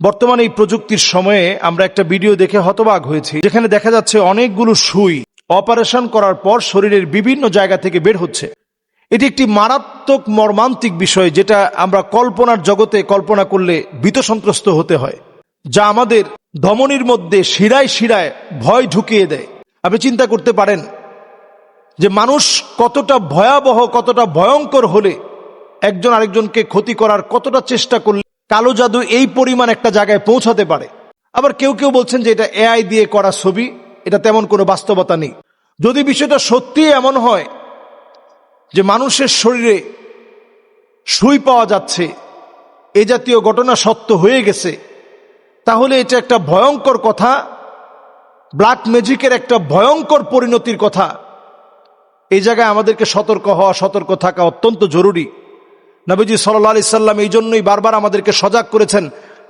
বর্তমানে এই প্রযুক্তির সময়ে আমরা একটা ভিডিও দেখে হতবাক হয়েছি, যেখানে দেখা যাচ্ছে অনেকগুলো সুই অপারেশন করার পর শরীরের বিভিন্ন জায়গা থেকে বের হচ্ছে। এটি একটি মারাত্মক মর্মান্তিক বিষয় যেটা আমরা কল্পনার জগতে কল্পনা করলে ভীত সন্ত্রস্ত হতে হয়, যা আমাদের ধমনির মধ্যে শিরায় শিরায় ভয় ঢুকিয়ে দেয়। আপনি চিন্তা করতে পারেন যে মানুষ কতটা ভয়াবহ, কতটা ভয়ঙ্কর হলে একজন আরেকজনকে ক্ষতি করার কতটা চেষ্টা করলে কালো জাদু এই পরিমাণ একটা জায়গায় পৌঁছাতে পারে। আবার কেউ কেউ বলছেন যে এটা এআই দিয়ে করা ছবি, এটা তেমন কোনো বাস্তবতা নেই। যদি বিষয়টা সত্যি এমন হয় যে মানুষের শরীরে সুই পাওয়া যাচ্ছে, এ জাতীয় ঘটনা সত্য হয়ে গেছে, তাহলে এটা একটা ভয়ঙ্কর কথা, ব্ল্যাক ম্যাজিকের একটা ভয়ঙ্কর পরিণতির কথা। এই জায়গায় আমাদেরকে সতর্ক হওয়া, সতর্ক থাকা অত্যন্ত জরুরি। নবীজি সাল্লা আলি সাল্লাম এই জন্যই বারবার আমাদেরকে সজাগ করেছেন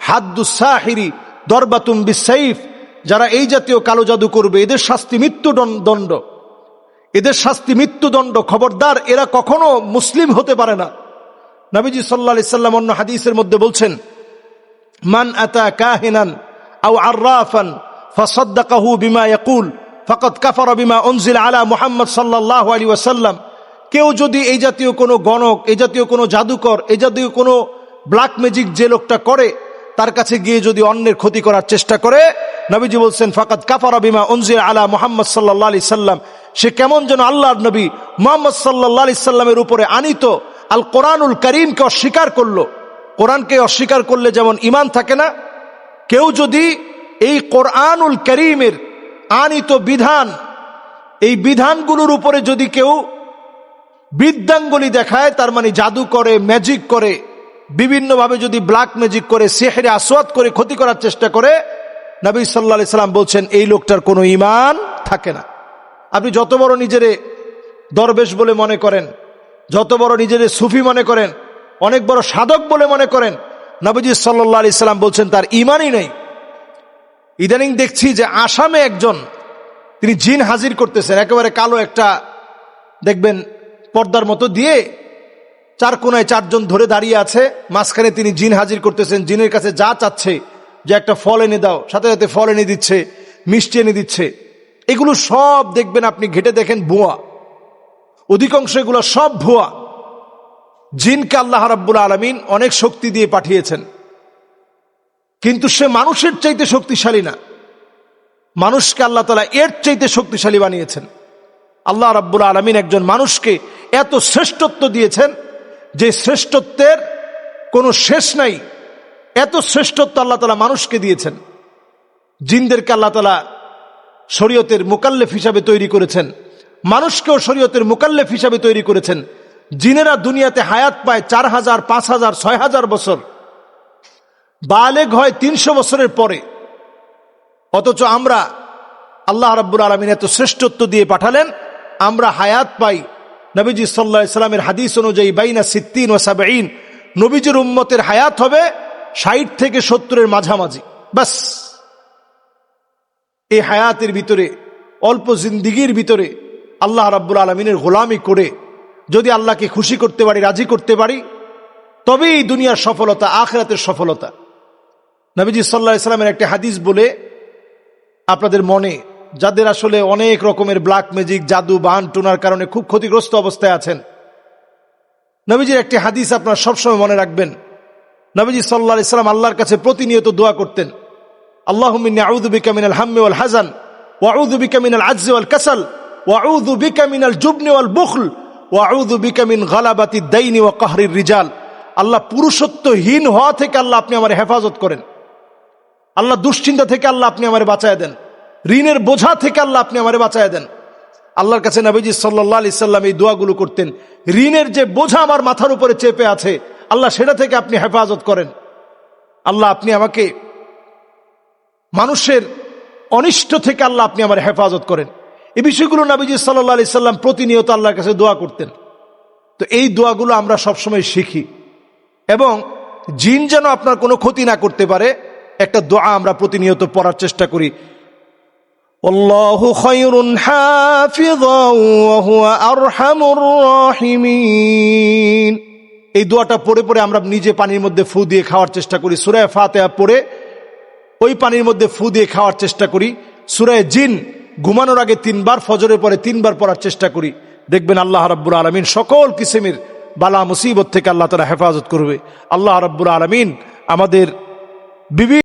হাদ্দুসাহিরি দরবাতুম বিসাইফ যারা এই জাতীয় কালো জাদু করবে, এদের শাস্তি মৃত্যু দণ্ড। এদের শাস্তি মৃত্যুদণ্ড খবরদার, এরা কখনো মুসলিম হতে পারে না। নবীজি সাল্লা সাল্লাম অন্য হাদিসের মধ্যে বলছেন, মান আতা কাহিনান আও আর্রাফান ফসদ্দাকাহু বিমা ইয়াকুল ফকত কাফার বিমা অনজিল আলা মুহাম্মদ সাল্লাহ আলী ওয়াসাল্লাম কেউ যদি এই জাতীয় কোনো গণক, এই জাতীয় কোনো জাদুকর, এই জাতীয় কোনো ব্ল্যাক ম্যাজিক যে লোকটা করে, তার কাছে গিয়ে যদি অন্যের ক্ষতি করার চেষ্টা করে, নবীজি বলছেন ফাকাত কাফারা বিমা অনজিল আলা মুহাম্মদ সাল্লাহ আলি সাল্লাম। সে কেমন যেন আল্লাহর নবী মোহাম্মদ সাল্লাহ আলি সাল্লামের উপরে আনিত, আল কোরআনুল করিমকে অস্বীকার করল। কোরআনকে অস্বীকার করলে যেমন ইমান থাকে না, কেউ যদি এই কোরআনুল করিমের আনিত বিধান, এই বিধানগুলোর উপরে যদি কেউ বৃদ্ধাঙ্গুলি দেখায়, তার মানে জাদু করে ম্যাজিক করে, বিভিন্নভাবে যদি ব্ল্যাক ম্যাজিক করে সেহেরে আসওয়াদ করে, ক্ষতি করার চেষ্টা করে, নবী সাল্লা সাল্লাম বলছেন, এই লোকটার কোনো ইমান থাকে না। আপনি যত বড় নিজেরে দরবেশ বলে মনে করেন, যত বড় নিজেরে সুফি মনে করেন, অনেক বড় সাধক বলে মনে করেন, নবীজি সাল্লাহ আলি সাল্লাম বলছেন, তার ইমানই নেই। ইদানিং দেখছি যে আসামে একজন, তিনি জিন হাজির করতেছেন, একেবারে কালো একটা, দেখবেন পর্দার মতো দিয়ে চার কোনায় চারজন ধরে দাঁড়িয়ে আছে। মাঝখানে তিনি জিন হাজির করতেছেন। জিনের কাছে যা চাচ্ছে যে একটা ফল এনে দাও, সাথে সাথে ফল এনে দিচ্ছে, মিষ্টি এনে দিচ্ছে। এগুলো সব দেখবেন আপনি ঘেটে দেখেন ভুয়া। অধিকাংশ এগুলো সব ভুয়া। জিনকে আল্লাহ রাব্বুল আলমিন অনেক শক্তি দিয়ে পাঠিয়েছেন। কিন্তু সে মানুষের চাইতে শক্তিশালী না। মানুষকে আল্লাহ তালা এর চাইতে শক্তিশালী বানিয়েছেন। আল্লাহ রাব্বুল আলমিন একজন মানুষকে এত শ্রেষ্ঠত্ব দিয়েছেন যে শ্রেষ্ঠত্বের কোনো শেষ নাই। এত শ্রেষ্ঠত্ব আল্লাহ তালা মানুষকে দিয়েছেন। জিনদেরকে আল্লাহ তালা শরীয়তের মোকাল্লেফ হিসাবে তৈরি করেছেন। মানুষকেও শরীয়তের মোকাল্লেফ হিসাবে তৈরি করেছেন। জিনেরা দুনিয়াতে হায়াত পায় চার হাজার, পাঁচ হাজার, ছয় হাজার বছর। বালেগ হয় তিনশো বছরের পরে। অথচ আমরা আল্লাহ রাব্বুল আলমিন এত শ্রেষ্ঠত্ব দিয়ে পাঠালেন, আমরা হায়াত পাই। নবীজি সাল্লা ইসলামের হাদিস অনুযায়ী বাইনা সিদ্দিন ও সাবেইন নবীজির উম্মতের হায়াত হবে ষাট থেকে সত্তরের মাঝামাঝি। বাস। এই হায়াতের ভিতরে, অল্প জিন্দিগির ভিতরে আল্লাহ রাব্বুল আলমিনের গোলামি করে যদি আল্লাহকে খুশি করতে পারি, রাজি করতে পারি, তবেই দুনিয়ার সফলতা, আখরাতের সফলতা। নবীজি সাল্লাহ ইসলামের একটি হাদিস বলে আপনাদের মনে যাদের আসলে অনেক রকমের ব্ল্যাক ম্যাজিক জাদু, বান, টোনার কারণে খুব ক্ষতিগ্রস্ত অবস্থায় আছেন। নবীজির একটি হাদিস আপনার সবসময় মনে রাখবেন। নবীজি সাল্লাহ ইসলাম আল্লাহর কাছে প্রতিনিয়ত দোয়া করতেন। হাজান রিজাল। আল্লাহ পুরুষত্বহীন হওয়া থেকে আল্লাহ আপনি আমার হেফাজত করেন। আল্লাহ দুশ্চিন্তা থেকে আল্লাহ আপনি আমার বাঁচায় দেন। ঋণের বোঝা থেকে আল্লাহ আপনি আমার বাঁচায় দেন। আল্লাহর কাছে নবীজি সাল্লাহ আলি সাল্লাম এই দোয়াগুলো করতেন, ঋণের যে বোঝা আমার মাথার উপরে চেপে আছে, আল্লাহ সেটা থেকে আপনি হেফাজত করেন। আল্লাহ আপনি আমাকে মানুষের অনিষ্ট থেকে আল্লাহ আপনি আমার হেফাজত করেন। এই বিষয়গুলো নাবিজি সাল্লাহ আলি সাল্লাম প্রতিনিয়ত আল্লাহর কাছে দোয়া করতেন। তো এই দোয়াগুলো আমরা সবসময় শিখি এবং জিন যেন আপনার কোনো ক্ষতি না করতে পারে, একটা দোয়া আমরা প্রতিনিয়ত পড়ার চেষ্টা করি। والله خير حافظا وهو أرحم الراحمين এই দোয়াটা পড়ে পড়ে আমরা নিজে পানির মধ্যে ফু দিয়ে খাওয়ার চেষ্টা করি সুরায় ফাতেহা পড়ে ওই পানির মধ্যে ফু দিয়ে খাওয়ার চেষ্টা করি সুরায় জিন ঘুমানোর আগে তিনবার ফজরের পরে তিনবার পড়ার চেষ্টা করি দেখবেন আল্লাহ রাব্বুর আলমিন সকল কিসেমের বালা মুসিবত থেকে আল্লাহ তারা হেফাজত করবে আল্লাহ রাব্বুর আলমিন আমাদের বিভিন্ন